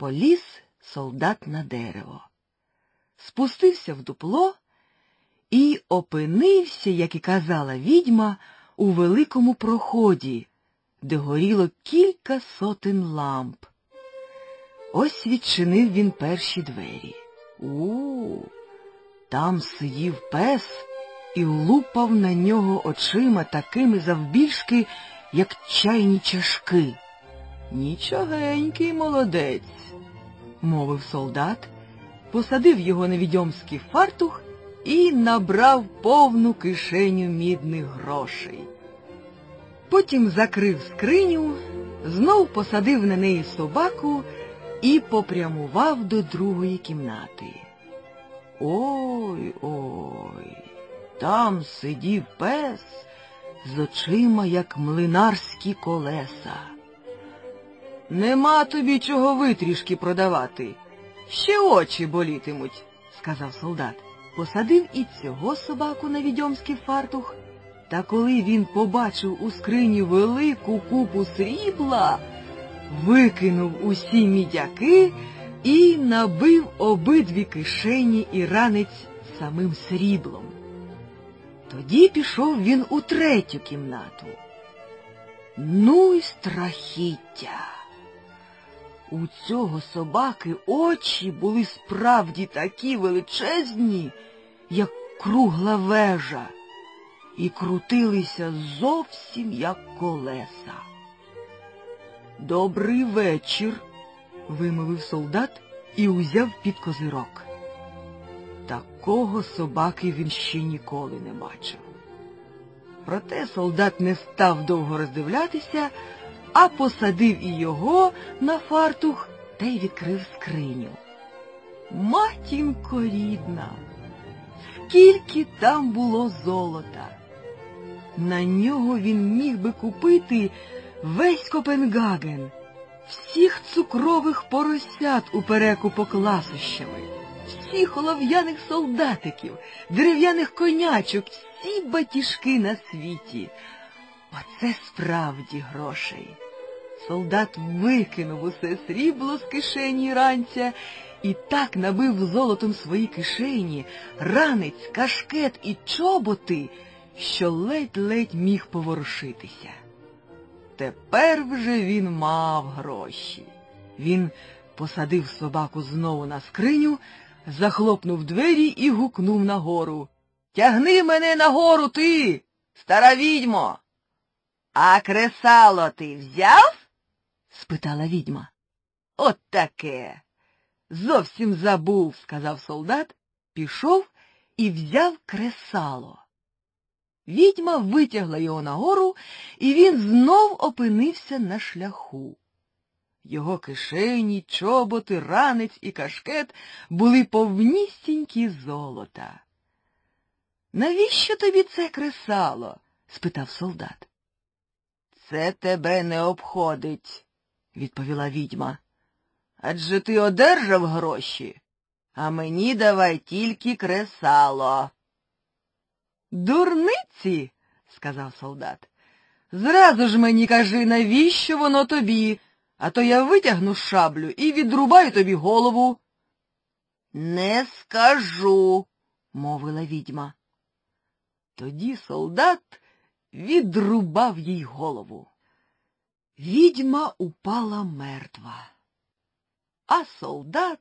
Поліз солдат на дерево, спустився в дупло і опинився, як і казала відьма, у великому проході, де горіло кілька сотень ламп. Ось відчинив він перші двері. У, там сидів пес і лупав на нього очима такими завбільшки, як чайні чашки. Нічогенький молодець, мовив солдат, посадив його на відьомський фартух і набрав повну кишеню мідних грошей. Потім закрив скриню, знов посадив на неї собаку і попрямував до другої кімнати. Ой ой, там сидів пес з очима, як млинарські колеса. Нема тобі чого витрішки продавати. Ще очі болітимуть, сказав солдат. Посадив і цього собаку на відьомський фартух, та коли він побачив у скрині велику купу срібла, викинув усі мідяки і набив обидві кишені і ранець самим сріблом. Тоді пішов він у третю кімнату. Ну й страхіття. У цього собаки очі були справді такі величезні, як кругла вежа, і крутилися зовсім як колеса. Добрий вечір, вимовив солдат і узяв під козирок. Такого собаки він ще ніколи не бачив. Проте солдат не став довго роздивлятися, а посадив і його на фартух та й відкрив скриню. Матінко рідна, скільки там було золота. На нього він міг би купити весь Копенгаген, всіх цукрових поросят у перекупу класощами, всіх олов'яних солдатиків, дерев'яних конячок, всі батіжки на світі. Оце справді грошей. Солдат викинув усе срібло з кишені ранця і так набив золотом свої кишені, ранець, кашкет і чоботи, що ледь-ледь міг поворушитися. Тепер вже він мав гроші. Він посадив собаку знову на скриню, захлопнув двері і гукнув нагору. Тягни мене нагору ти, стара відьмо. А кресало ти взяв? Спитала відьма. От таке. Зовсім забув, сказав солдат, пішов і взяв кресало. Відьма витягла його нагору, і він знов опинився на шляху. Його кишені, чоботи, ранець і кашкет були повністінькі золота. Навіщо тобі це кресало? спитав солдат. Це тебе не обходить, відповіла відьма. Адже ти одержав гроші, а мені давай тільки кресало. Дурниці, сказав солдат. Зразу ж мені кажи, навіщо воно тобі, а то я витягну шаблю і відрубаю тобі голову. Не скажу, мовила відьма. Тоді солдат відрубав їй голову. Відьма упала мертва. А солдат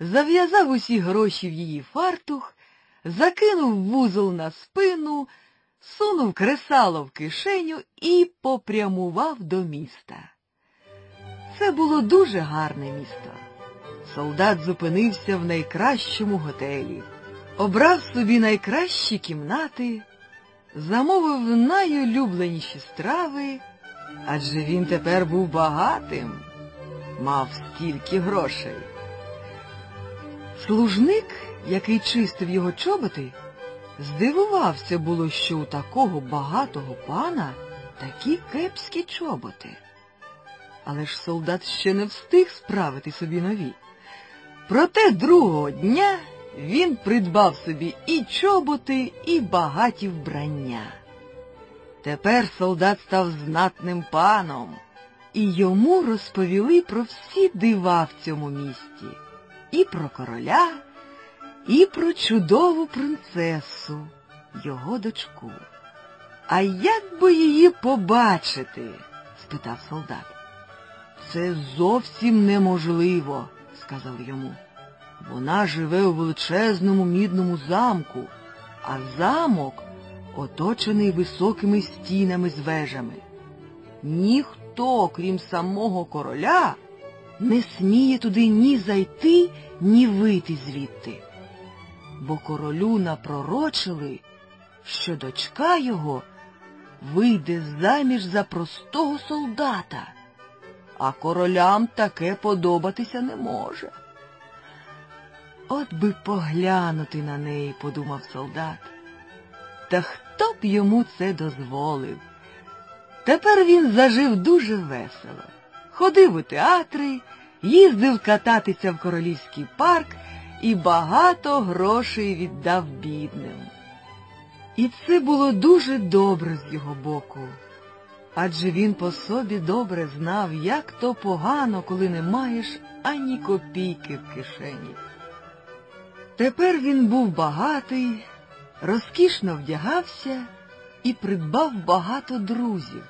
зав'язав усі гроші в її фартух, закинув вузол на спину, сунув кресало в кишеню і попрямував до міста. Це було дуже гарне місто. Солдат зупинився в найкращому готелі, обрав собі найкращі кімнати, замовив найулюбленіші страви, адже він тепер був багатим, мав стільки грошей. Служник, який чистив його чоботи, здивувався було, що у такого багатого пана такі кепські чоботи. Але ж солдат ще не встиг справити собі нові. Проте другого дня він придбав собі і чоботи, і багаті вбрання. Тепер солдат став знатним паном, і йому розповіли про всі дива в цьому місті, і про короля, і про чудову принцесу, його дочку. А як би її побачити? спитав солдат. Це зовсім неможливо, сказав йому. Вона живе у величезному мідному замку, а замок оточений високими стінами з вежами. Ніхто, крім самого короля, не сміє туди ні зайти, ні вийти звідти. Бо королю напророчили, що дочка його вийде заміж за простого солдата, а королям таке подобатися не може. От би поглянути на неї, подумав солдат. Та хто б йому це дозволив? Тепер він зажив дуже весело. Ходив у театри, їздив кататися в королівський парк і багато грошей віддав бідним. І це було дуже добре з його боку, адже він по собі добре знав, як то погано, коли не маєш ані копійки в кишені. Тепер він був багатий, розкішно вдягався і придбав багато друзів.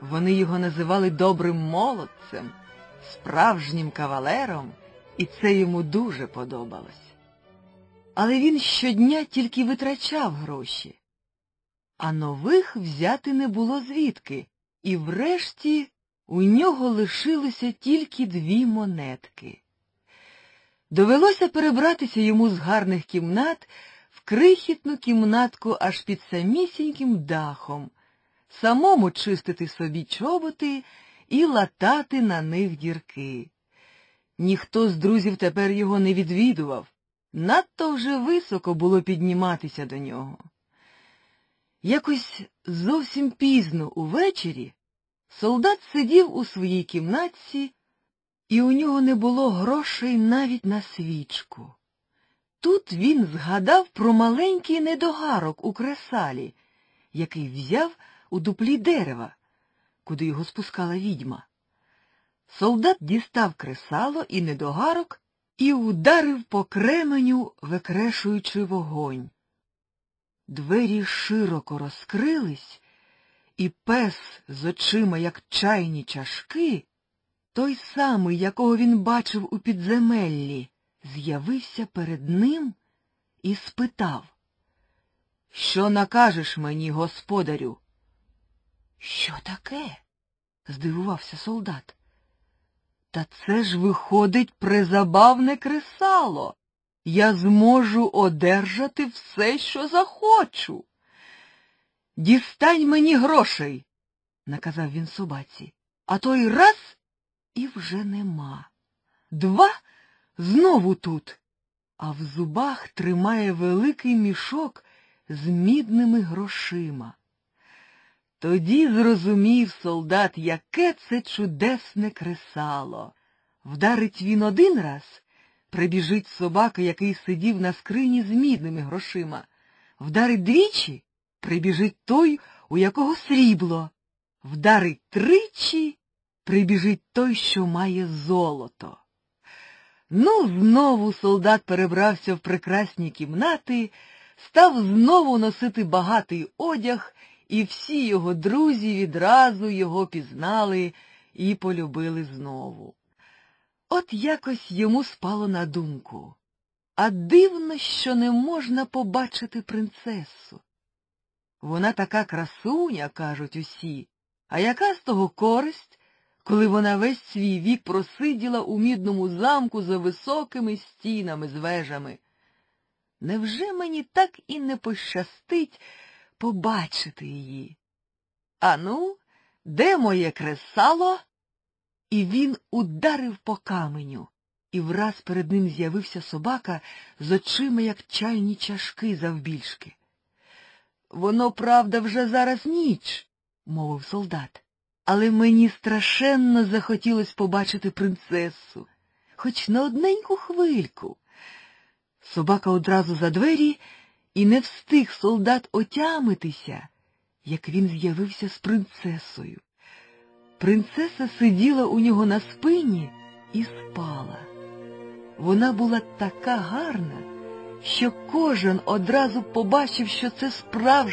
Вони його називали добрим молодцем, справжнім кавалером, і це йому дуже подобалось. Але він щодня тільки витрачав гроші, а нових взяти не було звідки, і врешті у нього лишилося тільки дві монетки. Довелося перебратися йому з гарних кімнат в крихітну кімнатку аж під самісіньким дахом, самому чистити собі чоботи і латати на них дірки. Ніхто з друзів тепер його не відвідував, надто вже високо було підніматися до нього. Якось зовсім пізно увечері солдат сидів у своїй кімнатці і у нього не було грошей навіть на свічку. Тут він згадав про маленький недогарок у кресалі, який взяв у дуплі дерева, куди його спускала відьма. Солдат дістав кресало і недогарок і ударив по кременю, викрешуючи вогонь. Двері широко розкрились, і пес з очима, як чайні чашки, той самий, якого він бачив у підземеллі, з'явився перед ним і спитав, Що накажеш мені, господарю? Що таке? здивувався солдат. Та це ж виходить призабавне кресало. Я зможу одержати все, що захочу. Дістань мені грошей, наказав він собаці, а той раз і вже нема. Два знову тут, а в зубах тримає великий мішок з мідними грошима. Тоді зрозумів солдат, яке це чудесне кресало. Вдарить він один раз, прибіжить собака, який сидів на скрині з мідними грошима. Вдарить двічі, прибіжить той, у якого срібло. Вдарить тричі, прибіжить той, що має золото. Ну, знову солдат перебрався в прекрасні кімнати, став знову носити багатий одяг, і всі його друзі відразу його пізнали і полюбили знову. От якось йому спало на думку. А дивно, що не можна побачити принцесу. Вона така красуня, кажуть усі, а яка з того користь, коли вона весь свій вік просиділа у мідному замку за високими стінами з вежами? Невже мені так і не пощастить побачити її? Ану, де моє кресало? І він ударив по каменю, і враз перед ним з'явився собака з очима, як чайні чашки завбільшки. Воно, правда, вже зараз ніч, мовив солдат, але мені страшенно захотілось побачити принцесу, хоч на одненьку хвильку. Собака одразу за двері і не встиг солдат отямитися, як він з'явився з принцесою. Принцеса сиділа у нього на спині і спала. Вона була така гарна, що кожен одразу побачив, що це справжня.